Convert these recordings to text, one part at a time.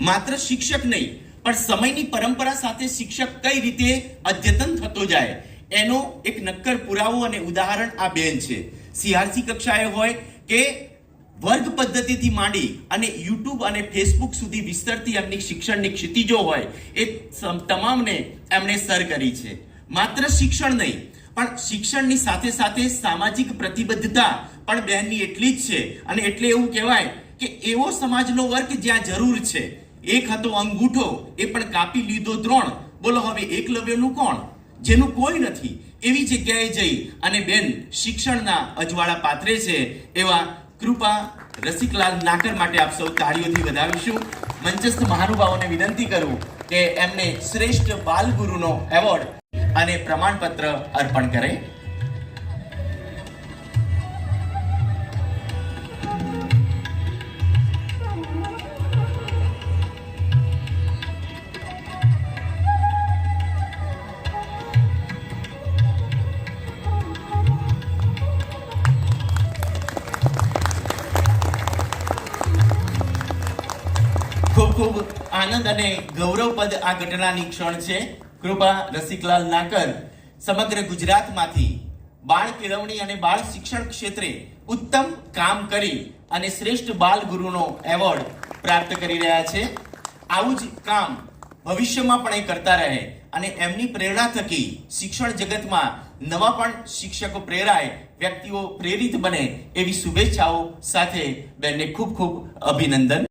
માત્ર શિક્ષક નહીં, પણ સમયની પરંપરા સાથે શિક્ષક કઈ રીતે અદ્યતન થતો જાય, એનો એક નક્કર પુરાવો અને ઉદાહરણ આ બેન છે. સીઆરસી કક્ષાએ હોય કે વર્ગ પદ્ધતિથી માંડી અને યુટ્યુબ અને ફેસબુક સુધી વિસ્તરતી એમની શિક્ષણની ક્ષિતિજો હોય, એ તમામને એમણે સર કરી છે. માત્ર શિક્ષણ નહીં, પણ શિક્ષણની સાથે સાથે સામાજિક પ્રતિબદ્ધતા પણ બહેનની એટલી જ છે. અને એટલે એવું કહેવાય કે એવો સમાજનો વર્ગ જ્યાં જરૂર છે. એક હતો અંગૂઠો, એ પણ કાપી લીધો ત્રણ બોલો હવે એકલવ્યનું કોણ? જેનું કોઈ નથી. એવી જગ્યાએ જઈ અને બેન શિક્ષણના અજવાળા પાત્રે છે એવા કૃપા રસિકલાલ નાકર માટે આપ સૌ તાળીઓથી વધાવીશું. મંચસ્થ મહાનુભાવોને વિનંતી કરું કે એમને શ્રેષ્ઠ બાલગુરુનો એવોર્ડ અને પ્રમાણપત્ર અર્પણ કરે. ખૂબ ખૂબ આનંદ અને ગૌરવપદ આ ઘટનાની ક્ષણ છે. કૃપા રસિકલાલ નાકર સમગ્ર ગુજરાતમાંથી બાળ કેળવણી અને બાળ શિક્ષણ ક્ષેત્રે ઉત્તમ કામ કરી અને શ્રેષ્ઠ બાલ ગુરુનો એવોર્ડ પ્રાપ્ત કરી રહ્યા છે. આવું જ કામ ભવિષ્યમાં પણ એ કરતા રહે અને એમની પ્રેરણા થકી શિક્ષણ જગતમાં નવા પણ શિક્ષકો પ્રેરાય, વ્યક્તિઓ પ્રેરિત બને એવી શુભેચ્છાઓ સાથે બેનને ખૂબ ખૂબ અભિનંદન.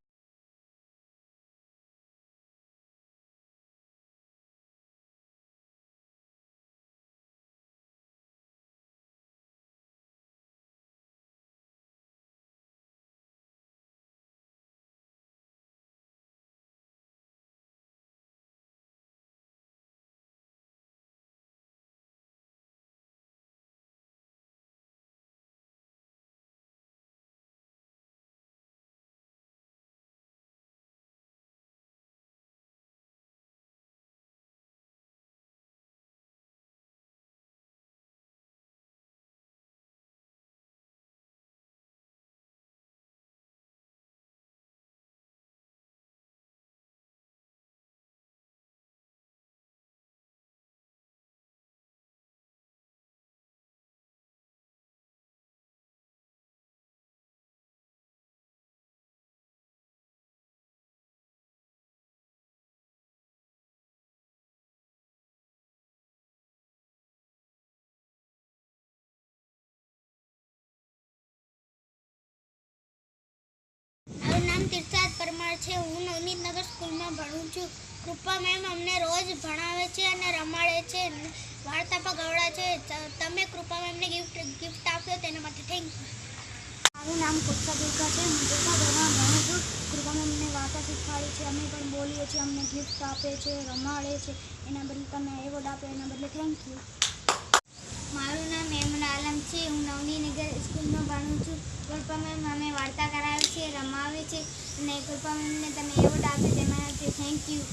નામ તીર્થાદ પરમાર છે. હું નવનીતનગર સ્કૂલમાં ભણું છું. કૃપા મેમ અમને રોજ ભણાવે છે અને રમાડે છે. વાર્તા પણ ગવડાવે છે. તમે કૃપા મેમને ગિફ્ટ ગિફ્ટ આપશો તેના માટે થેન્ક યુ મારું નામ કૃપા દુર્ગા છે. હું ચોથા ધોરણમાં ભણું છું. કૃપા મેમને વાર્તા શીખવાડી છે. અમે પણ બોલીએ છીએ. અમને ગિફ્ટ આપે છે રમાડે છે. એના બદલે તમે એવોર્ડ આપે એના બદલે થેન્ક યુ મારું નામ મેમન આલમ છે. હું નવનીનગર સ્કૂલમાં ભણું છું. કૃપા મેમ અમે વાર્તા રમાવે છે. અને કૃપા મેમને તમે એવોર્ડ આપે તેના માટે થેન્ક યુ